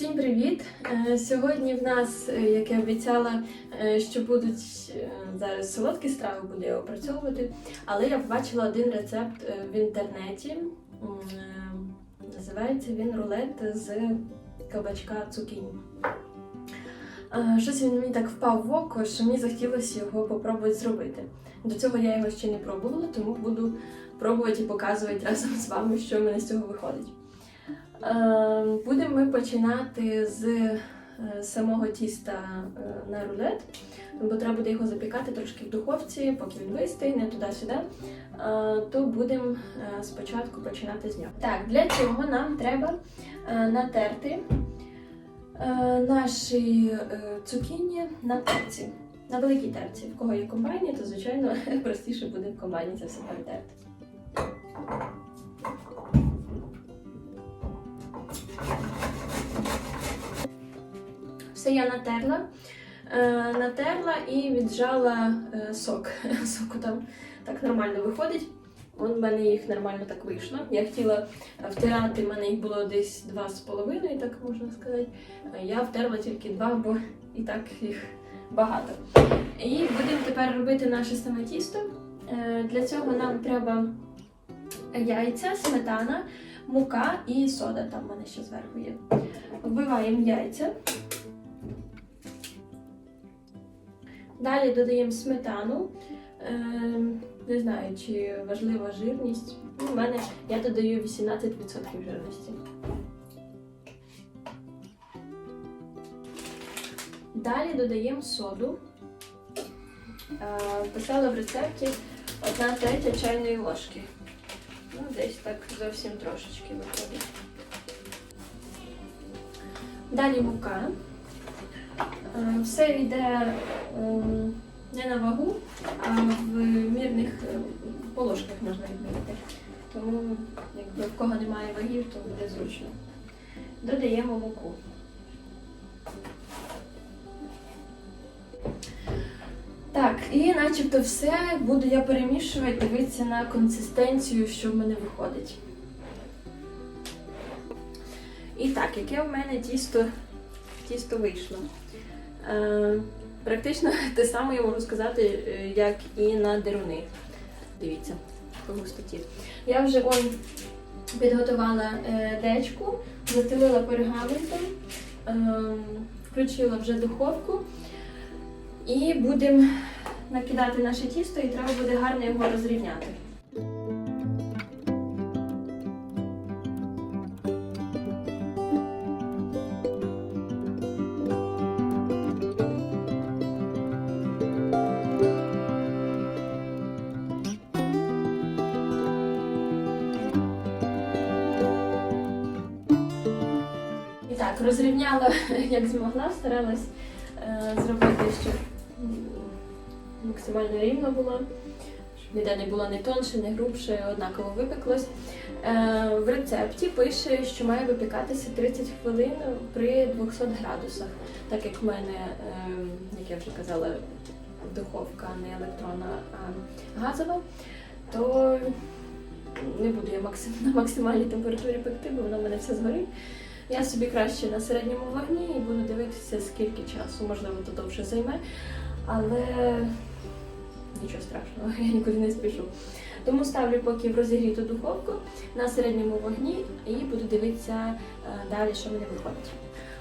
Е, Сьогодні в нас, е, як я обіцяла, е, що будуть зараз солодкі страви, буду я опрацьовувати. Але я побачила один рецепт в інтернеті. Називається він рулет з кабачка цукіні. Щось він мені так впав в око, що мені захотілося його попробувати зробити. До цього я його ще не пробувала, тому буду пробувати і показувати разом з вами, що в мене з цього виходить. Е, Будемо ми починати з е, самого тіста е, на рулет, бо треба буде його запікати трошки в духовці, поки він вистигне туди-сюди. Е, То будемо спочатку починати з нього. Так, для цього нам треба натерти наші цукіні на терці. На великій терці. В кого є комбайні, то звичайно простіше буде в комбайні це все перетерти. Все я натерла. Е, натерла і віджала е, сок. Соку там так нормально виходить. Он в мене їх нормально так вийшло. Я хотіла втирати, в мене їх було десь два з половиною, так можна сказати. Е, Я втерла тільки два, бо і так їх багато. І будемо тепер робити наше саме тісто. Для цього нам треба яйця, сметана, мука і сода. Там в мене ще зверху є. Вбиваємо яйця. Далі додаємо сметану. Е, не знаю, чи важлива жирність. Ну, У мене я додаю 18% жирності. Далі додаємо соду. Е, писала в рецепті 1 третя чайної ложки. Ну, десь так зовсім трошечки виходить. Далі мука. Е, Все йде ем, не на вагу, а в мірних е, положках можна відміряти. Тому, якби в кого немає вагів, то буде зручно. Додаємо муку. Так, і начебто все буду я перемішувати, дивитися на консистенцію, що в мене виходить. І так, яке в мене тісто, тісто вийшло. Е, практично те саме я можу сказати, е, як і на деруни. Дивіться, по густоті. Я вже он підготувала е, дечку, застелила пергаментом, е, включила вже духовку. І будемо накидати наше тісто, і треба буде гарно його розрівняти. Так, розрівняла як змогла, старалась е, зробити, щоб максимально рівно було, щоб ніде не було не тонше, не грубше, однаково випеклось. Е, в рецепті пише, що має випікатися 30 хвилин при 200 градусах, так як в мене, е, як я вже казала, духовка не електронна, а газова, то не буду я на максимальній температурі пекти, бо воно в мене все згорить. Я собі краще на середньому вогні і буду дивитися, скільки часу, можливо, то довше займе, але нічого страшного, я нікуди не спішу. Тому ставлю поки в розігріту духовку на середньому вогні і буду дивитися е, далі, що мене виходить.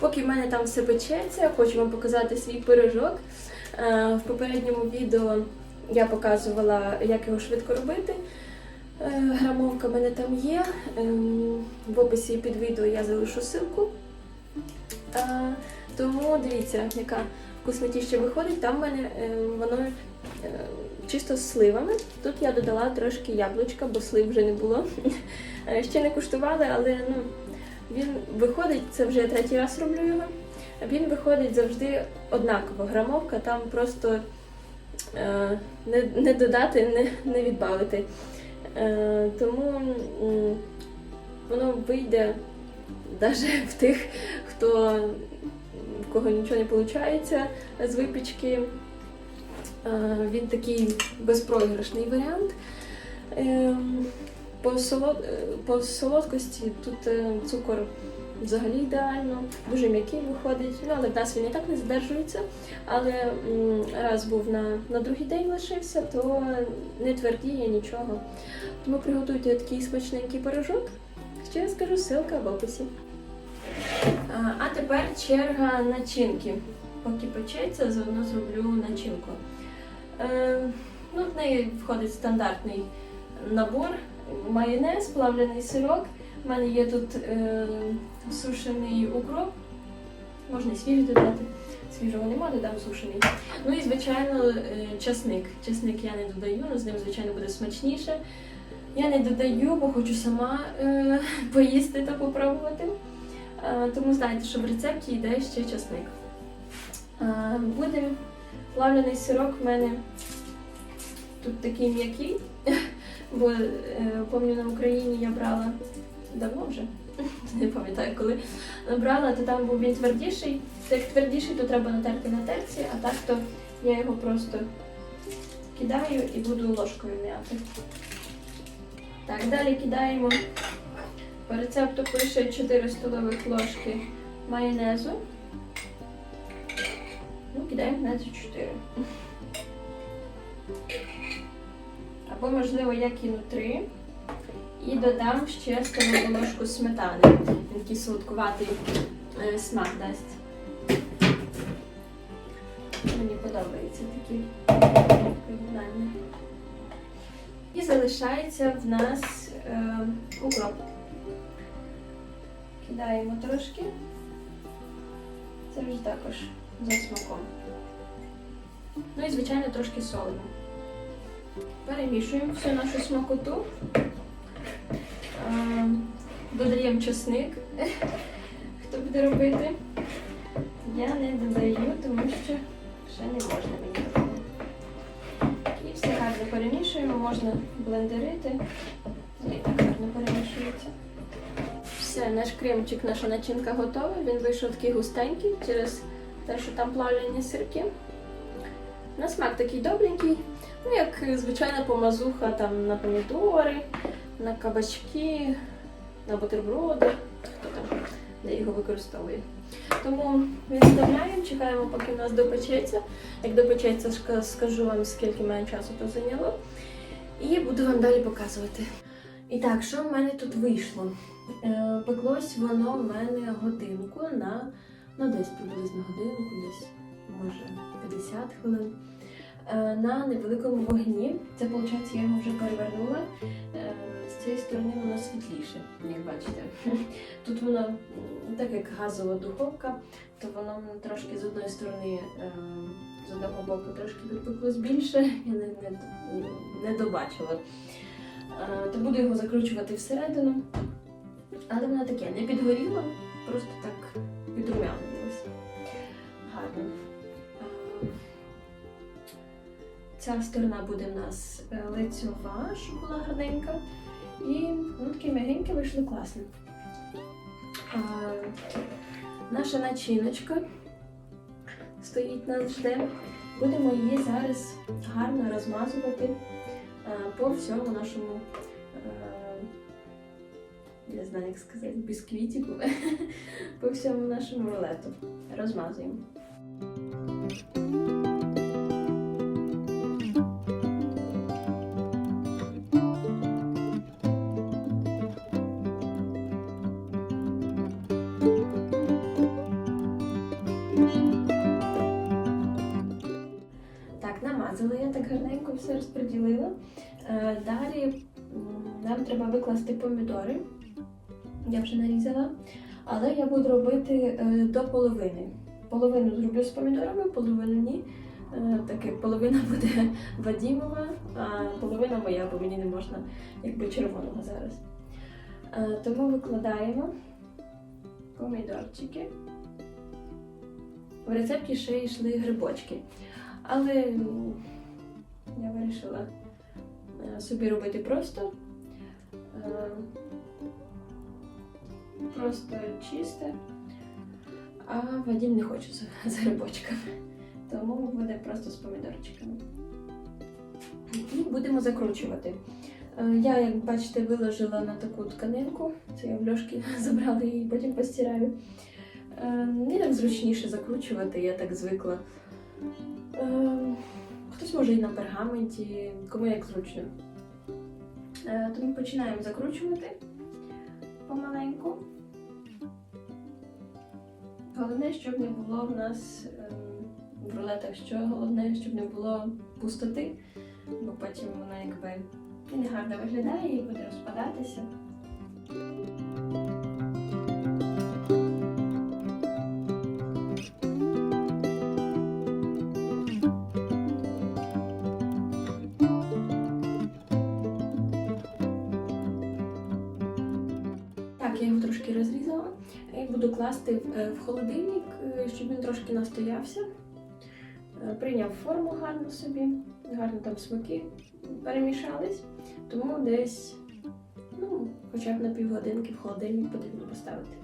Поки в мене там все печеться, хочу вам показати свій пирожок. Е, В попередньому відео я показувала, як його швидко робити. Е, Грамовка в мене там є. Ем, В описі під відео я залишу ссылку. Тому дивіться, яка вкуснотіща виходить. Там в мене е, воно е, чисто з сливами. Тут я додала трошки яблучка, бо слив вже не було. Е, Ще не куштували, але ну, він виходить, це вже я третій раз роблю його. Він виходить завжди однаково. Грамовка, там просто не, не додати, не, не відбавити. Е, тому воно вийде навіть в тих, хто в кого нічого не виходить з випічки. Е, він такий безпроіграшний варіант. Ем, е, по солодкості тут цукор взагалі ідеально, дуже м'який виходить. Ну, але в нас він і так не задержується. Але раз був на, на другий день лишився, то не твердіє нічого. Тому приготуйте такий смачненький пирожок. Ще я скажу, ссылка в описі. А, тепер черга начинки. Поки печеться, заодно зроблю начинку. Е, ну, в неї входить стандартний набор, майонез, плавлений сирок. У мене є тут е, сушений укроп, можна і свіжий додати. Свіжого нема, додам сушений. Ну і, звичайно, е, часник. Часник я не додаю, ну, з ним, звичайно, буде смачніше. Я не додаю, бо хочу сама е, поїсти та попробувати. Е, тому знайте, що в рецепті йде ще часник. Е, буде плавлений сирок в мене тут такий м'який, бо е, пам'ятаю, на Україні я брала давно вже, не пам'ятаю коли. Брала, то там був він твердіший. Це як твердіший, то треба натерти на терці, а так то я його просто кидаю і буду ложкою м'яти. Так, далі кидаємо. По рецепту пише 4 столових ложки майонезу. Ну, кидаємо на 4. Або, можливо, я кину 3. І додам ще столову ложку сметани. Він такий солодкуватий е, смак дасть. Мені подобається такі поєднання. І залишається в нас е, укроп. Кидаємо трошки. Це вже також за смаком. Ну і, звичайно, трошки солимо. Перемішуємо всю нашу смакоту. Додаємо чесник. Хто буде робити? Я не додаю, тому що ще не можна мені робити. І все гарно перемішуємо, можна блендерити. І так гарно перемішується. Все, наш кремчик, наша начинка готова. Він вийшов такий густенький через те, що там плавлені сирки. На смак такий добренький, ну як звичайна помазуха там на помідори, на кабачки, на бутерброди, хто там де його використовує. Тому відставляємо, чекаємо, поки в нас допечеться. Як допечеться, скажу вам, скільки мене часу то зайняло. І буду вам далі показувати. І так, що в мене тут вийшло? Е, пеклось воно в мене годинку на ну десь приблизно годинку, десь може 50 хвилин. Е, на невеликому вогні. Це виходить, я його вже перевернула. Е, з цієї сторони воно світліше, як бачите. Тут воно, так як газова духовка, то воно трошки з одної сторони, е, з одного боку трошки підпеклось більше, я не, не, не добачила. То буду його закручувати всередину. Але воно таке не підгоріло, просто так підрумянилось. Гарно. Ця сторона буде в нас е, лицьова, щоб була гарненька. І ну, такі м'ягенькі вийшли класно. А, наша начиночка стоїть нас жде. Будемо її зараз гарно розмазувати а, по всьому нашому, е, не знаю, як сказати, бісквітику, по всьому нашому рулету. Розмазуємо. Все розподілила. Е, Далі нам треба викласти помідори. Я вже нарізала. Але я буду робити е, до половини. Половину зроблю з помідорами, половину ні. Е, Так як половина буде Вадімова, а половина моя, бо мені не можна якби червоного зараз. Тому викладаємо помідорчики. В рецепті ще йшли грибочки. Але я вирішила е, собі робити просто. Е, Просто чисте. А Вадим не хоче з, грибочками. Тому буде просто з помідорчиками. І будемо закручувати. Е, Я, як бачите, виложила на таку тканинку. Це я в Льошки забрала її, потім постираю. Е, Мені так зручніше закручувати, я так звикла. Хтось може і на пергаменті, кому як зручно. Е, Тому починаємо закручувати помаленьку. Головне, щоб не було в нас ем, в рулетах, що головне, щоб не було пустоти, бо потім вона якби і не виглядає і буде розпадатися. Трошки розрізала і буду класти в, е, холодильник, е, щоб він трошки настоявся. Е, Прийняв форму гарно собі, гарно там смаки перемішались, тому десь ну, хоча б на півгодинки в холодильник потрібно поставити.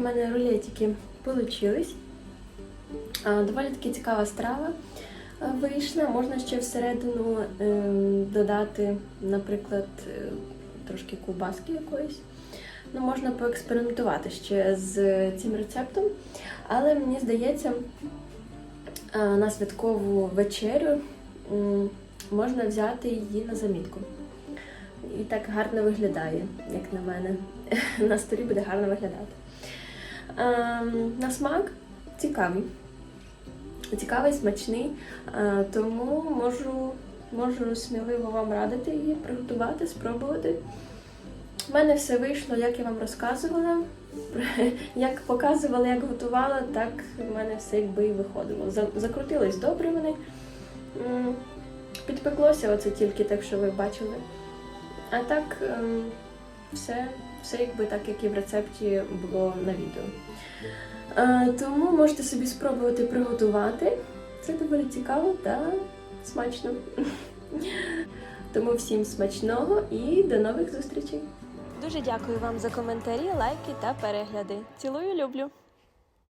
В мене рулетики получились. Доволі таки цікава страва вийшла. Можна ще всередину ем, додати, наприклад, е, трошки ковбаски якоїсь. Ну, можна поекспериментувати ще з цим рецептом. Але мені здається, на святкову вечерю можна взяти її на замітку. І так гарно виглядає, як на мене. На столі буде гарно виглядати. Ем, на смак цікавий. Цікавий, смачний, е, тому можу, можу сміливо вам радити її приготувати, спробувати. У мене все вийшло, як я вам розказувала. Як показувала, як готувала, так в мене все якби і виходило. Закрутились добре вони. Підпеклося оце тільки так, що ви бачили. А так, ем, все, все якби так, як і в рецепті було на відео. Е, тому можете собі спробувати приготувати. Це доволі цікаво та смачно. Тому всім смачного і до нових зустрічей! Дуже дякую вам за коментарі, лайки та перегляди. Цілую, люблю!